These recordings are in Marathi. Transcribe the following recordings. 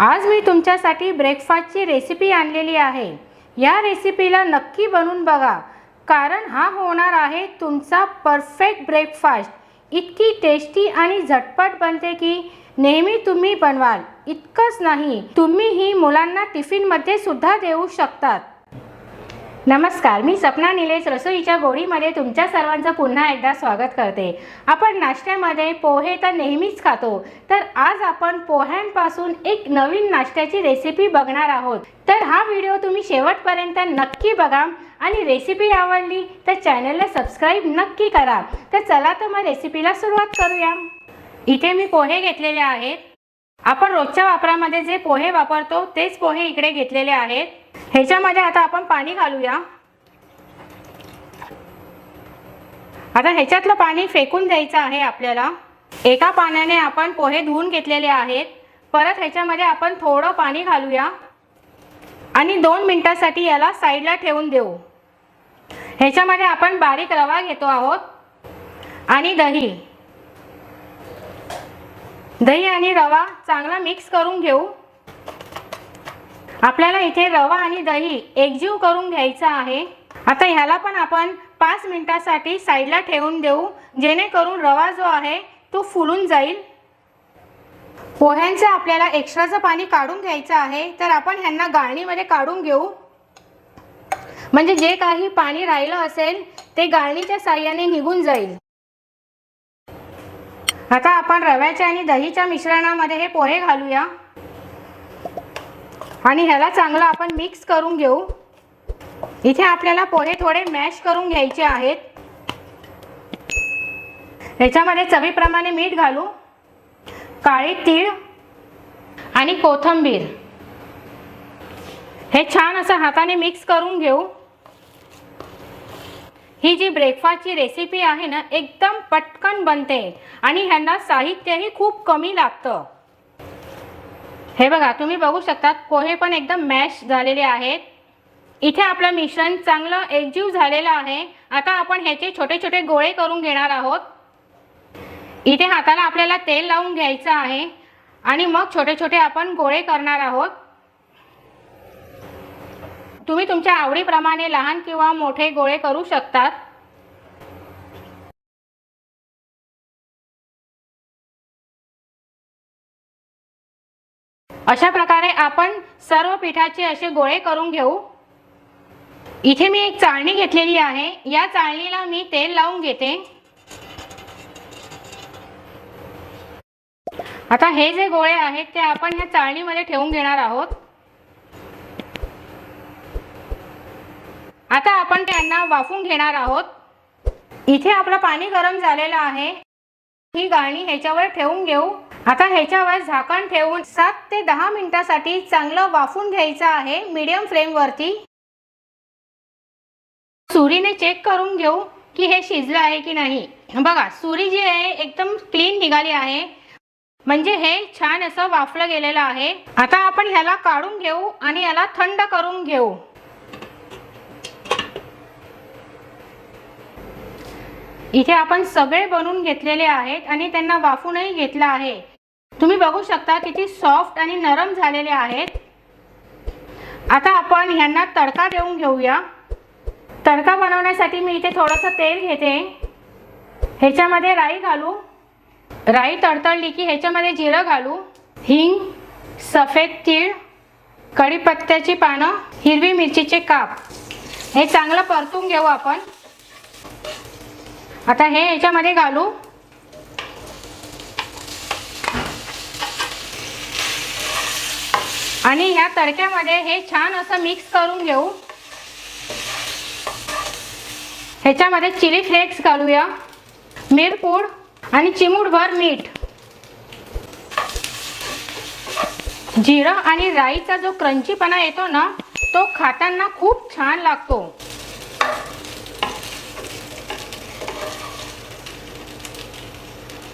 आज मी तुमच्यासाठी ब्रेकफास्टची रेसिपी आणलेली आहे. या रेसिपीला नक्की बनवून बघा. कारण हा होणार आहे तुमचा परफेक्ट ब्रेकफास्ट इतकी टेस्टी आणि झटपट बनते की नेहमी तुम्ही बनवाल. इतकंच नाही तुम्ही ही मुलांना टिफिनमध्ये सुद्धा देऊ शकतात. नमस्कार मी सपना निलेश रसोईच्या गोडीमध्ये तुमच्या सर्वांचं पुन्हा एकदा स्वागत करते. आपण नाश्त्यामध्ये पोहे तर नेहमीच खातो तर आज आपण पोह्यांपासून एक नवीन नाश्त्याची रेसिपी बघणार आहोत. तर हा व्हिडिओ तुम्ही शेवटपर्यंत नक्की बघा आणि रेसिपी आवडली तर चॅनलला सबस्क्राईब नक्की करा. तर चला तर मग रेसिपीला सुरुवात करूया. इथे मी पोहे घेतलेले आहेत. आपण रोजच्या वापरामध्ये जे पोहे वापरतो तेच पोहे इकडे घेतलेले आहेत. ह्याच्यामध्ये आता आपण पाणी घालूया. आता ह्याच्यातलं पाणी फेकून द्यायचं आहे आपल्याला. एका पाण्याने आपण पोहे धुवून घेतलेले आहेत. परत ह्याच्यामध्ये आपण थोडं पाणी घालूया. आणि दोन मिनटासाठी याला साईडला ठेवून देऊ. ह्याच्यामध्ये आपण बारीक रवा घेतो आहोत. आणि दही. दही आणि रवा चांगला मिक्स करून घेऊ. आपल्याला इथे रवा आणि दही एकजीव करून घ्यायचा आहे. आता ह्याला पण आपण पाच मिनटासाठी साईडला ठेवून देऊ. जेणेकरून रवा जो आहे तो फुलून जाईल. पोह्यांचं आपल्याला एक्स्ट्राचं पाणी काढून घ्यायचं आहे. तर आपण ह्यांना गाळणीमध्ये काढून घेऊ. म्हणजे जे काही पाणी राहिलं असेल ते गाळणीच्या साह्याने निघून जाईल. आता आपण रव्याच्या आणि दहीच्या मिश्रणामध्ये हे पोहे घालूया. आणि ह्याला चांगलं आपण मिक्स करून घेऊ. इथे आपल्याला पोहे थोडे मॅश करून घ्यायचे आहेत. ह्याच्यामध्ये चवीप्रमाणे मीठ घालू काळी तीळ आणि कोथंबीर. हे छान असं हाताने मिक्स करून घेऊ. ही जी ब्रेकफास्टची रेसिपी आहे ना एकदम पटकन बनते आणि ह्यांना साहित्यही खूप कमी लागतं. हे बघा तुम्ही बघू शकता पोहे पण एकदम मॅश झालेले आहेत. इथे आपलं मिश्रण चांगलं एकजीव झालेलं आहे. आता आपण ह्याचे छोटे छोटे गोळे करून घेणार आहोत. इथे हाताला आपल्याला तेल लावून घ्यायचं आहे. आणि मग छोटे छोटे आपण गोळे करणार आहोत. तुम्ही तुमच्या आवडीप्रमाणे लहान किंवा मोठे गोळे करू शकतात. अशा प्रकारे आपण सर्व पिठाचे असे गोळे करून घेऊ. इथे मी एक चाळणी घेतलेली आहे. या चाळणीला मी तेल लावून घेते. आता हे जे गोळे आहेत ते आपण ह्या चाळणीमध्ये ठेवून घेणार आहोत. आता आपण त्यांना वाफून घेणार आहोत. इथे आपलं पाणी गरम झालेलं आहे. ही गाळणी ह्याच्यावर ठेवून घेऊ. आता ह्याच्यावर झाकण ठेवून सात ते दहा मिनिटासाठी चांगलं वाफून घ्यायचं आहे मीडियम फ्लेमवरती सुरीने चेक करून घेऊ की हे शिजलं आहे की नाही. बघा सुरी जी आहे एकदम क्लीन निघाली आहे. म्हणजे हे छान असं वाफलं गेलेलं आहे. आता आपण ह्याला काढून घेऊ आणि याला थंड करून घेऊ. इथे आपण सगळे बनवून घेतलेले आहेत आणि त्यांना वाफूनही घेतलं आहे. तुम्ही बघू शकता किती सॉफ्ट आणि नरम झालेले आहेत. आता आपण ह्यांना तडका देऊन घेऊया. तडका बनवण्यासाठी मी इथे थोडंसं तेल घेते. ह्याच्यामध्ये राई घालू. राई तडतडली की ह्याच्यामध्ये जिरं घालू. हिंग सफेद तीळ कढीपत्त्याची पानं हिरवी मिरचीचे काप. हे चांगलं परतून घेऊ आपण. आता हे याच्यामध्ये घालू. आणि ह्या तडक्यामध्ये हे छान असं मिक्स करून घेऊ. ह्याच्यामध्ये चिली फ्लेक्स घालूया मिरपूड आणि चिमूटभर मीठ. जिरं आणि राईचा जो क्रंचीपणा येतो ना तो खाताना खूप छान लागतो.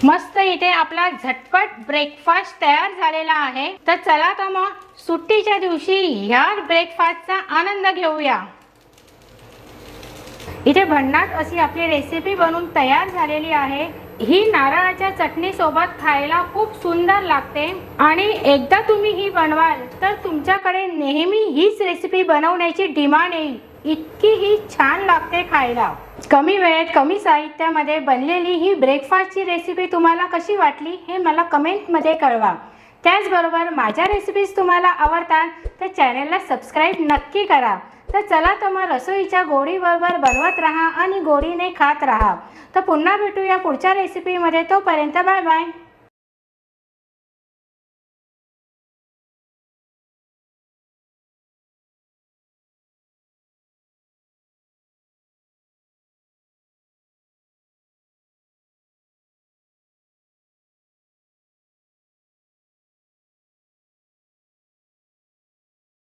मस्त इथे आपला झटपट ब्रेकफास्ट तयार झालेला आहे. तर चला तर मग सुट्टीच्या दिवशी ह्या ब्रेकफास्टचा आनंद घेऊया. इथे भन्नाट अशी आपली रेसिपी बनवून तयार झालेली आहे. ही नारळाच्या चटणीसोबत खायला खूप सुंदर लागते आणि एकदा तुम्ही ही बनवाल तर तुमच्याकडे नेहमी हीच रेसिपी बनवण्याची डिमांड येईल. इतकी ही छान लागते खायला. कमी वेळेत कमी साहित्यामध्ये बनलेली ही ब्रेकफास्टची रेसिपी तुम्हाला कशी वाटली हे मला कमेंटमध्ये कळवा. त्याचबरोबर माझ्या रेसिपीज तुम्हाला आवडतात तर चॅनलला सबस्क्राईब नक्की करा. तर चला तर मग रसोईच्या गोडीबरोबर बनवत राहा आणि गोडीने खात राहा. तर पुन्हा भेटूया पुढच्या रेसिपीमध्ये तोपर्यंत बाय बाय